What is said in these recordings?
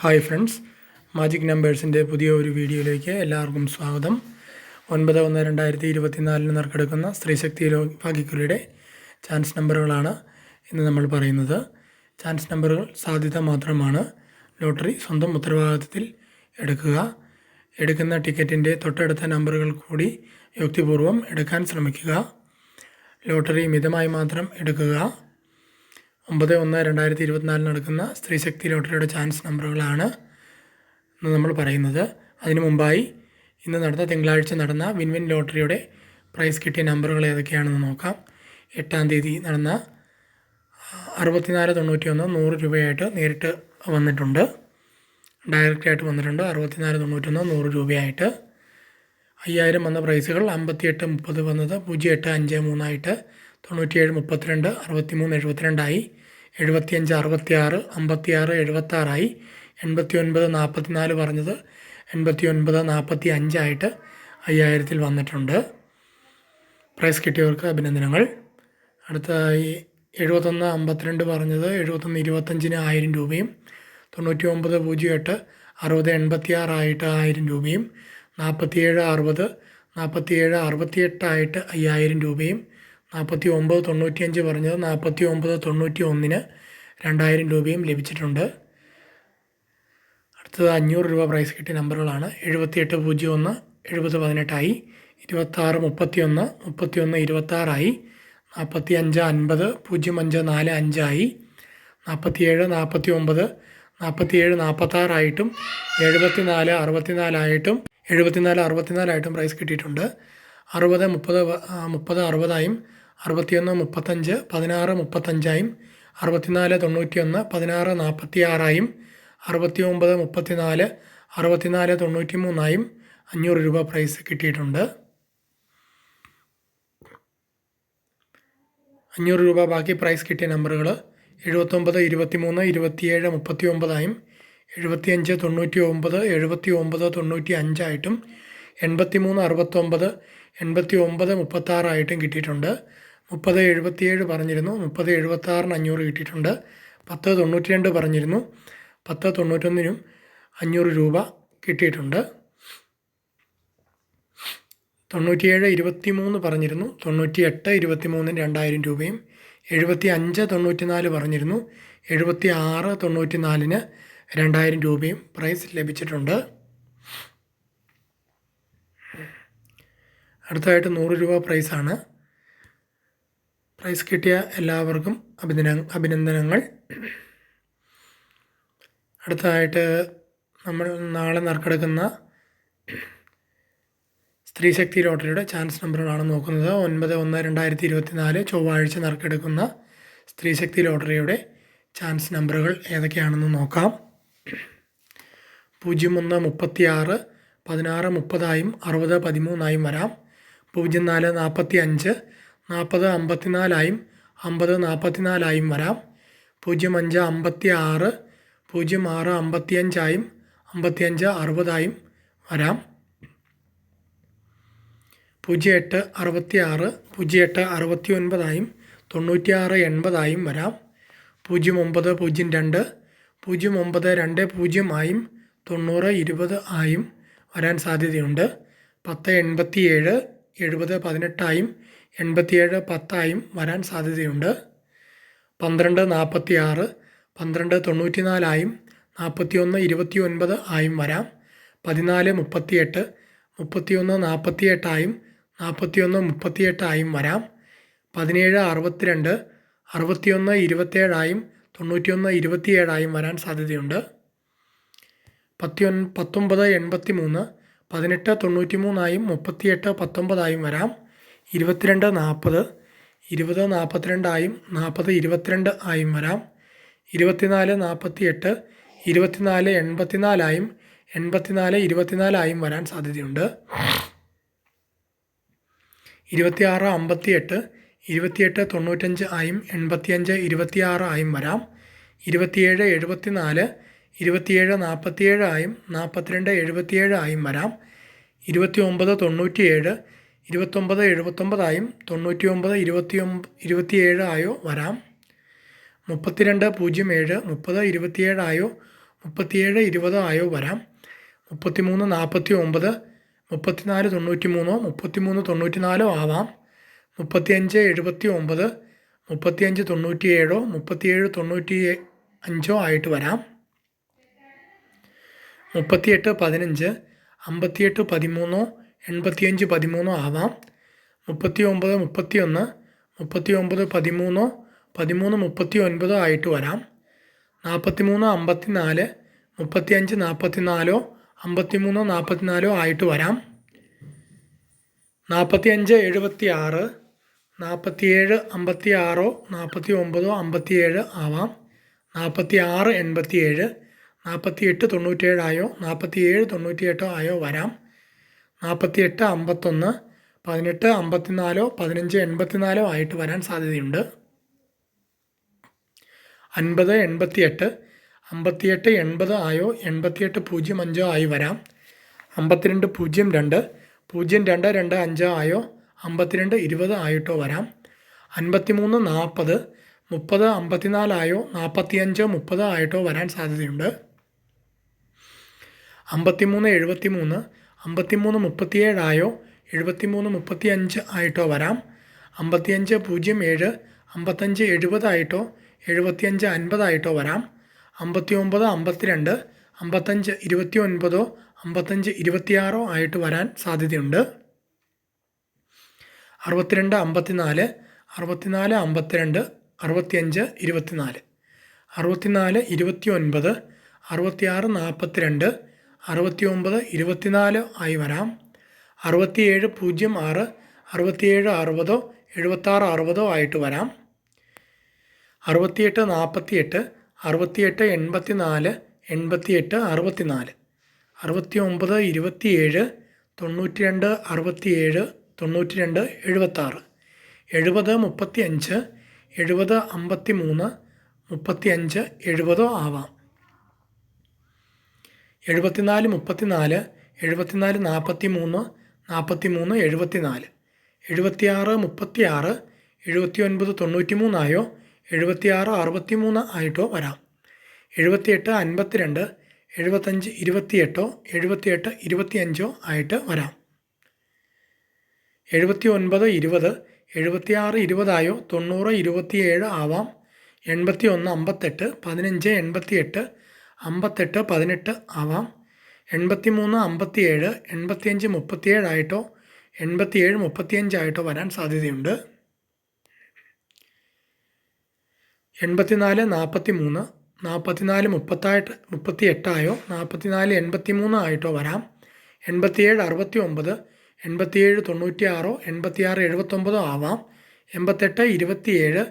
Hi friends magic നമ്പേഴ്സിന്റെ പുതിയ ഒരു വീഡിയോയിലേക്ക് എല്ലാവർക്കും സ്വാഗതം. ഒൻപത് ഒന്ന് രണ്ടായിരത്തി ഇരുപത്തിനാലിന് നറുക്കെടുക്കുന്ന സ്ത്രീശക്തി ഭാഗ്യക്കുലിയുടെ ചാൻസ് നമ്പറുകളാണ് ഇന്ന് നമ്മൾ പറയുന്നത്. ചാൻസ് നമ്പറുകൾ സാധ്യത മാത്രമാണ്. ലോട്ടറി സ്വന്തം ഉത്തരവാദിത്തത്തിൽ എടുക്കുക. എടുക്കുന്ന ടിക്കറ്റിന്റെ തൊട്ടടുത്ത നമ്പറുകൾ കൂടി യുക്തിപൂർവം എടുക്കാൻ ശ്രമിക്കുക. ലോട്ടറി മിതമായി മാത്രം എടുക്കുക. ഒമ്പത് ഒന്ന് രണ്ടായിരത്തി ഇരുപത്തിനാലിന് നടക്കുന്ന സ്ത്രീശക്തി ലോട്ടറിയുടെ ചാൻസ് നമ്പറുകളാണ് ഇന്ന് നമ്മൾ പറയുന്നത്. അതിനു മുമ്പായി ഇന്ന് നടന്ന തിങ്കളാഴ്ച നടന്ന വിൻവിൻ വിൻ ലോട്ടറിയുടെ പ്രൈസ് കിട്ടിയ നമ്പറുകൾ ഏതൊക്കെയാണെന്ന് നോക്കാം. എട്ടാം തീയതി നടന്ന അറുപത്തിനാല് തൊണ്ണൂറ്റി ഒന്ന് നൂറ് രൂപയായിട്ട് നേരിട്ട് വന്നിട്ടുണ്ട്. ഡയറക്റ്റായിട്ട് വന്നിട്ടുണ്ട് അറുപത്തിനാല് തൊണ്ണൂറ്റൊന്ന് നൂറ് രൂപയായിട്ട്. അയ്യായിരം വന്ന പ്രൈസുകൾ അമ്പത്തിയെട്ട് മുപ്പത് വന്നത് പൂജ്യം എട്ട് അഞ്ച് മൂന്നായിട്ട് തൊണ്ണൂറ്റിയേഴ് മുപ്പത്തിരണ്ട് അറുപത്തിമൂന്ന് എഴുപത്തിരണ്ടായി എഴുപത്തിയഞ്ച് അറുപത്തിയാറ് അമ്പത്തിയാറ് എഴുപത്താറായി എൺപത്തി ഒൻപത് നാൽപ്പത്തിനാല് പറഞ്ഞത് എൺപത്തി ഒൻപത് നാൽപ്പത്തി അഞ്ചായിട്ട് അയ്യായിരത്തിൽ വന്നിട്ടുണ്ട്. പ്രൈസ് കിട്ടിയവർക്ക് അഭിനന്ദനങ്ങൾ. അടുത്തതായി എഴുപത്തൊന്ന് അമ്പത്തിരണ്ട് പറഞ്ഞത് എഴുപത്തൊന്ന് ഇരുപത്തഞ്ചിന് ആയിരം രൂപയും തൊണ്ണൂറ്റി ഒമ്പത് പൂജ്യം എട്ട് അറുപത് എൺപത്തിയാറായിട്ട് ആയിരം രൂപയും നാൽപ്പത്തിയേഴ് അറുപത് നാൽപ്പത്തിയേഴ് അറുപത്തിയെട്ടായിട്ട് അയ്യായിരം രൂപയും നാൽപ്പത്തി ഒമ്പത് തൊണ്ണൂറ്റിയഞ്ച് പറഞ്ഞത് നാൽപ്പത്തി ഒമ്പത് തൊണ്ണൂറ്റി ഒന്നിന് രണ്ടായിരം രൂപയും ലഭിച്ചിട്ടുണ്ട്. അടുത്തത് അഞ്ഞൂറ് രൂപ പ്രൈസ് കിട്ടിയ നമ്പറുകളാണ് എഴുപത്തിയെട്ട് പൂജ്യം ഒന്ന് എഴുപത് പതിനെട്ടായി. ഇരുപത്താറ് മുപ്പത്തി ഒന്ന് മുപ്പത്തി ഒന്ന് ഇരുപത്താറായി. നാൽപ്പത്തി അഞ്ച് അൻപത് പൂജ്യം അഞ്ച് നാല് അഞ്ചായി. നാൽപ്പത്തിയേഴ് നാൽപ്പത്തി ഒമ്പത് നാൽപ്പത്തിയേഴ് നാൽപ്പത്താറായിട്ടും എഴുപത്തി നാല് അറുപത്തിനാലായിട്ടും എഴുപത്തിനാല് അറുപത്തിനാലായിട്ടും പ്രൈസ് കിട്ടിയിട്ടുണ്ട്. അറുപത് മുപ്പത് മുപ്പത് അറുപതായും അറുപത്തിയൊന്ന് മുപ്പത്തഞ്ച് പതിനാറ് മുപ്പത്തഞ്ചായും അറുപത്തിനാല് തൊണ്ണൂറ്റിയൊന്ന് പതിനാറ് നാൽപ്പത്തി ആറായും അറുപത്തി ഒമ്പത് മുപ്പത്തിനാല് അറുപത്തിനാല് തൊണ്ണൂറ്റി മൂന്നായും അഞ്ഞൂറ് രൂപ പ്രൈസ് കിട്ടിയിട്ടുണ്ട്. അഞ്ഞൂറ് രൂപ ബാക്കി പ്രൈസ് കിട്ടിയ നമ്പറുകൾ എഴുപത്തൊമ്പത് ഇരുപത്തിമൂന്ന് ഇരുപത്തിയേഴ് മുപ്പത്തി ഒമ്പതായും എഴുപത്തിയഞ്ച് തൊണ്ണൂറ്റി ഒമ്പത് എഴുപത്തി ഒമ്പത് തൊണ്ണൂറ്റി അഞ്ചായിട്ടും എൺപത്തി മൂന്ന് അറുപത്തൊമ്പത് എൺപത്തി ഒമ്പത് മുപ്പത്താറായിട്ടും കിട്ടിയിട്ടുണ്ട്. മുപ്പത് എഴുപത്തിയേഴ് പറഞ്ഞിരുന്നു. മുപ്പത് എഴുപത്താറിന് അഞ്ഞൂറ് കിട്ടിയിട്ടുണ്ട്. പത്ത് തൊണ്ണൂറ്റി രണ്ട് പറഞ്ഞിരുന്നു. പത്ത് തൊണ്ണൂറ്റൊന്നിനും അഞ്ഞൂറ് രൂപ കിട്ടിയിട്ടുണ്ട്. തൊണ്ണൂറ്റിയേഴ് ഇരുപത്തി മൂന്ന് പറഞ്ഞിരുന്നു. തൊണ്ണൂറ്റി എട്ട് ഇരുപത്തി മൂന്നിന് രണ്ടായിരം രൂപയും എഴുപത്തി അഞ്ച് തൊണ്ണൂറ്റി നാല് പറഞ്ഞിരുന്നു. എഴുപത്തി ആറ് തൊണ്ണൂറ്റി നാലിന് രണ്ടായിരം രൂപയും പ്രൈസ് ലഭിച്ചിട്ടുണ്ട്. അടുത്തതായിട്ട് നൂറ് രൂപ പ്രൈസാണ്. പ്രൈസ് കിട്ടിയ എല്ലാവർക്കും അഭിനന്ദന അഭിനന്ദനങ്ങൾ. അടുത്തതായിട്ട് നമ്മൾ നാളെ നറുക്കെടുക്കുന്ന സ്ത്രീശക്തി ലോട്ടറിയുടെ ചാൻസ് നമ്പറുകളാണ് നോക്കുന്നത്. ഒൻപത് ഒന്ന് രണ്ടായിരത്തി ഇരുപത്തി നാല് ചൊവ്വാഴ്ച നറുക്കെടുക്കുന്ന സ്ത്രീശക്തി ലോട്ടറിയുടെ ചാൻസ് നമ്പറുകൾ ഏതൊക്കെയാണെന്ന് നോക്കാം. പൂജ്യം ഒന്ന് മുപ്പത്തി ആറ് പതിനാറ് മുപ്പതായും അറുപത് പതിമൂന്നായും വരാം. പൂജ്യം നാല് നാൽപ്പത്തി അഞ്ച് നാൽപ്പത് അമ്പത്തിനാലായും അമ്പത് നാൽപ്പത്തിനാലായും വരാം. പൂജ്യം അഞ്ച് അമ്പത്തി ആറ് പൂജ്യം ആറ് അമ്പത്തിയഞ്ചായും അമ്പത്തിയഞ്ച് അറുപതായും വരാം. പൂജ്യം എട്ട് അറുപത്തി ആറ് പൂജ്യം എട്ട് അറുപത്തി ഒൻപതായും തൊണ്ണൂറ്റി ആറ് എൺപതായും വരാം. പൂജ്യം ഒമ്പത് പൂജ്യം രണ്ട് പൂജ്യം ഒമ്പത് രണ്ട് പൂജ്യം ആയും തൊണ്ണൂറ് ഇരുപത് ആയും വരാൻ സാധ്യതയുണ്ട്. പത്ത് എൺപത്തി ഏഴ് എഴുപത് പതിനെട്ടായും എൺപത്തിയേഴ് പത്തായും വരാൻ സാധ്യതയുണ്ട്. പന്ത്രണ്ട് നാൽപ്പത്തി ആറ് പന്ത്രണ്ട് തൊണ്ണൂറ്റി നാലായും നാൽപ്പത്തി ഒന്ന് ഇരുപത്തി ഒൻപത് ആയും വരാം. പതിനാല് മുപ്പത്തിയെട്ട് മുപ്പത്തിയൊന്ന് നാൽപ്പത്തിയെട്ടായും നാൽപ്പത്തിയൊന്ന് മുപ്പത്തിയെട്ടായും വരാം. പതിനേഴ് അറുപത്തിരണ്ട് അറുപത്തിയൊന്ന് ഇരുപത്തേഴായും തൊണ്ണൂറ്റിയൊന്ന് ഇരുപത്തിയേഴായും വരാൻ സാധ്യതയുണ്ട്. പത്തിയൊൻ പത്തൊമ്പത് എൺപത്തി മൂന്ന് പതിനെട്ട് തൊണ്ണൂറ്റി മൂന്നായും മുപ്പത്തിയെട്ട് പത്തൊമ്പതായും വരാം. ഇരുപത്തിരണ്ട് നാൽപ്പത് ഇരുപത് നാൽപ്പത്തിരണ്ടായും നാൽപ്പത് ഇരുപത്തിരണ്ട് ആയും വരാം. ഇരുപത്തിനാല് നാൽപ്പത്തി എട്ട് ഇരുപത്തിനാല് എൺപത്തിനാലായും എൺപത്തിനാല് ഇരുപത്തിനാലായും വരാൻ സാധ്യതയുണ്ട്. ഇരുപത്തിയാറ് അമ്പത്തി എട്ട് ഇരുപത്തിയെട്ട് തൊണ്ണൂറ്റഞ്ച് ആയും എൺപത്തിയഞ്ച് ഇരുപത്തിയാറ് ആയും വരാം. ഇരുപത്തിയേഴ് എഴുപത്തിനാല് ഇരുപത്തിയേഴ് നാൽപ്പത്തിയേഴ് ആയും നാൽപ്പത്തിരണ്ട് എഴുപത്തിയേഴ് ആയും വരാം. ഇരുപത്തി ഒമ്പത് തൊണ്ണൂറ്റിയേഴ് ഇരുപത്തൊമ്പത് എഴുപത്തൊമ്പതായും തൊണ്ണൂറ്റി ഒമ്പത് ഇരുപത്തി ഒമ്പ ഇരുപത്തിയേഴ് ആയോ വരാം. മുപ്പത്തിരണ്ട് പൂജ്യം ഏഴ് മുപ്പത് ഇരുപത്തിയേഴായോ മുപ്പത്തിയേഴ് ഇരുപത് ആയോ വരാം. മുപ്പത്തിമൂന്ന് നാൽപ്പത്തി ഒമ്പത് മുപ്പത്തിനാല് തൊണ്ണൂറ്റി മൂന്നോ മുപ്പത്തിമൂന്ന് തൊണ്ണൂറ്റി നാലോ ആവാം. മുപ്പത്തിയഞ്ച് എഴുപത്തി ഒമ്പത് മുപ്പത്തിയഞ്ച് തൊണ്ണൂറ്റിയേഴോ മുപ്പത്തിയേഴ് തൊണ്ണൂറ്റി അഞ്ചോ ആയിട്ട് വരാം. മുപ്പത്തിയെട്ട് പതിനഞ്ച് അമ്പത്തിയെട്ട് പതിമൂന്നോ എൺപത്തിയഞ്ച് പതിമൂന്നോ ആവാം. മുപ്പത്തി ഒമ്പത് മുപ്പത്തി ഒന്ന് മുപ്പത്തി ഒമ്പത് പതിമൂന്നോ പതിമൂന്ന് മുപ്പത്തി ഒൻപതോ ആയിട്ട് വരാം. നാൽപ്പത്തി മൂന്ന് അമ്പത്തി നാല് മുപ്പത്തിയഞ്ച് നാൽപ്പത്തി നാലോ അമ്പത്തി മൂന്നോ നാൽപ്പത്തി നാലോ ആയിട്ട് വരാം. നാൽപ്പത്തി അഞ്ച് എഴുപത്തി ആറ് നാൽപ്പത്തിയേഴ് അമ്പത്തി ആറോ നാൽപ്പത്തി ഒമ്പതോ അമ്പത്തിയേഴ് ആവാം. നാൽപ്പത്തി ആറ് എൺപത്തിയേഴ് നാൽപ്പത്തി എട്ട് തൊണ്ണൂറ്റേഴായോ നാൽപ്പത്തി ഏഴ് തൊണ്ണൂറ്റിയെട്ടോ ആയോ വരാം. നാൽപ്പത്തി എട്ട് അമ്പത്തൊന്ന് പതിനെട്ട് അമ്പത്തിനാലോ പതിനഞ്ച് എൺപത്തിനാലോ ആയിട്ട് വരാൻ സാധ്യതയുണ്ട്. അൻപത് എൺപത്തിയെട്ട് അമ്പത്തിയെട്ട് എൺപത് ആയോ എൺപത്തിയെട്ട് പൂജ്യം അഞ്ചോ ആയി വരാം. അമ്പത്തിരണ്ട് പൂജ്യം രണ്ട് പൂജ്യം രണ്ട് രണ്ട് അഞ്ചോ ആയോ അമ്പത്തിരണ്ട് ഇരുപത് ആയിട്ടോ വരാം. അൻപത്തിമൂന്ന് നാൽപ്പത് മുപ്പത് അമ്പത്തിനാലായോ നാൽപ്പത്തിയഞ്ചോ മുപ്പത് ആയിട്ടോ വരാൻ സാധ്യതയുണ്ട്. അമ്പത്തിമൂന്ന് എഴുപത്തി മൂന്ന് അമ്പത്തിമൂന്ന് മുപ്പത്തിയേഴായോ എഴുപത്തിമൂന്ന് മുപ്പത്തിയഞ്ച് ആയിട്ടോ വരാം. അമ്പത്തിയഞ്ച് പൂജ്യം ഏഴ് അമ്പത്തഞ്ച് എഴുപതായിട്ടോ എഴുപത്തിയഞ്ച് അൻപതായിട്ടോ വരാം. അമ്പത്തി ഒമ്പത് അമ്പത്തിരണ്ട് അമ്പത്തഞ്ച് ഇരുപത്തി ഒൻപതോ അമ്പത്തഞ്ച് ഇരുപത്തിയാറോ ആയിട്ട് വരാൻ സാധ്യതയുണ്ട്. അറുപത്തിരണ്ട് അമ്പത്തിനാല് അറുപത്തിനാല് അമ്പത്തിരണ്ട് അറുപത്തിയഞ്ച് ഇരുപത്തിനാല്. അറുപത്തിനാല് ഇരുപത്തി ഒൻപത് അറുപത്തിയാറ് നാൽപ്പത്തിരണ്ട് അറുപത്തി ഒമ്പത് ഇരുപത്തിനാല് ആയി വരാം. അറുപത്തിയേഴ് പൂജ്യം ആറ് അറുപത്തിയേഴ് അറുപതോ എഴുപത്താറ് അറുപതോ ആയിട്ട് വരാം. അറുപത്തിയെട്ട് നാൽപ്പത്തിയെട്ട് അറുപത്തിയെട്ട് എൺപത്തി നാല് എൺപത്തിയെട്ട് അറുപത്തിനാല്. അറുപത്തി ഒമ്പത് ഇരുപത്തിയേഴ് തൊണ്ണൂറ്റി രണ്ട് അറുപത്തിയേഴ് തൊണ്ണൂറ്റി രണ്ട് എഴുപത്താറ്. എഴുപത് മുപ്പത്തി അഞ്ച് എഴുപത് അമ്പത്തി മൂന്ന് മുപ്പത്തി അഞ്ച് എഴുപതോ ആവാം. എഴുപത്തിനാല് മുപ്പത്തിനാല് എഴുപത്തിനാല് നാൽപ്പത്തി മൂന്ന് നാൽപ്പത്തി മൂന്ന് എഴുപത്തിനാല്. എഴുപത്തിയാറ് മുപ്പത്തിയാറ് എഴുപത്തി ഒൻപത് തൊണ്ണൂറ്റി മൂന്നായോ എഴുപത്തിയാറ് അറുപത്തി മൂന്ന് ആയിട്ടോ വരാം. എഴുപത്തിയെട്ട് അൻപത്തിരണ്ട് എഴുപത്തഞ്ച് ഇരുപത്തിയെട്ടോ എഴുപത്തിയെട്ട് ഇരുപത്തിയഞ്ചോ ആയിട്ട് വരാം. എഴുപത്തി ഒൻപത് ഇരുപത് എഴുപത്തിയാറ് ഇരുപതായോ തൊണ്ണൂറ് ഇരുപത്തിയേഴ് ആവാം. എൺപത്തി ഒന്ന് അമ്പത്തെട്ട് പതിനഞ്ച് എൺപത്തിയെട്ട് അമ്പത്തെട്ട് പതിനെട്ട് ആവാം. എൺപത്തി മൂന്ന് അമ്പത്തി ഏഴ് എൺപത്തിയഞ്ച് മുപ്പത്തിയേഴായിട്ടോ എൺപത്തിയേഴ് മുപ്പത്തിയഞ്ചായിട്ടോ വരാൻ സാധ്യതയുണ്ട്. എൺപത്തിനാല് നാൽപ്പത്തി മൂന്ന് നാൽപ്പത്തിനാല് മുപ്പത്തായിട്ട് മുപ്പത്തി എട്ടായോ നാൽപ്പത്തിനാല് എൺപത്തി മൂന്ന് ആയിട്ടോ വരാം. എൺപത്തിയേഴ് അറുപത്തി ഒമ്പത് എൺപത്തിയേഴ് തൊണ്ണൂറ്റിയാറോ എൺപത്തിയാറ് എഴുപത്തൊമ്പതോ ആവാം. എൺപത്തെട്ട് ഇരുപത്തിയേഴ്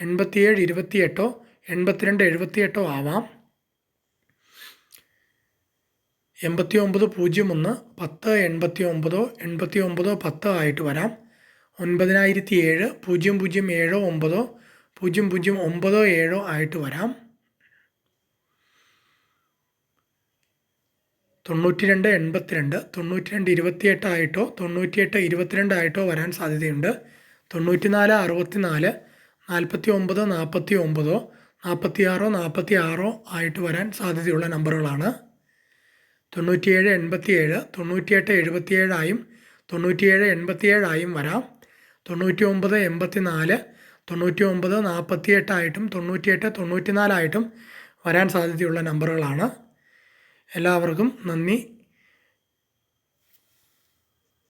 എൺപത്തിയേഴ് ഇരുപത്തിയെട്ടോ എൺപത്തിരണ്ട് എഴുപത്തിയെട്ടോ ആവാം. എൺപത്തി ഒമ്പത് പൂജ്യം ഒന്ന് പത്ത് എൺപത്തി ഒമ്പതോ എൺപത്തി ഒമ്പതോ പത്തോ ആയിട്ട് വരാം. ഒൻപതിനായിരത്തി ഏഴ് പൂജ്യം പൂജ്യം ഏഴോ ഒമ്പതോ പൂജ്യം പൂജ്യം ഒമ്പതോ ഏഴോ ആയിട്ട് വരാം. തൊണ്ണൂറ്റി രണ്ട് എൺപത്തിരണ്ട് തൊണ്ണൂറ്റി രണ്ട് ഇരുപത്തിയെട്ട് ആയിട്ടോ തൊണ്ണൂറ്റിയെട്ട് ഇരുപത്തിരണ്ട് ആയിട്ടോ വരാൻ സാധ്യതയുണ്ട്. തൊണ്ണൂറ്റി നാല് അറുപത്തി നാല് നാൽപ്പത്തി ഒമ്പത് നാൽപ്പത്തി ഒമ്പതോ നാൽപ്പത്തി ആറോ നാൽപ്പത്തി ആറോ ആയിട്ട് വരാൻ സാധ്യതയുള്ള നമ്പറുകളാണ്. തൊണ്ണൂറ്റിയേഴ് എൺപത്തിയേഴ് തൊണ്ണൂറ്റിയെട്ട് എഴുപത്തിയേഴായും തൊണ്ണൂറ്റിയേഴ് എൺപത്തിയേഴായും വരാം. തൊണ്ണൂറ്റി ഒമ്പത് എൺപത്തി നാല് തൊണ്ണൂറ്റി ഒമ്പത് നാൽപ്പത്തിയെട്ടായിട്ടും തൊണ്ണൂറ്റിയെട്ട് തൊണ്ണൂറ്റി നാലായിട്ടും വരാൻ സാധ്യതയുള്ള നമ്പറുകളാണ്. എല്ലാവർക്കും നന്ദി.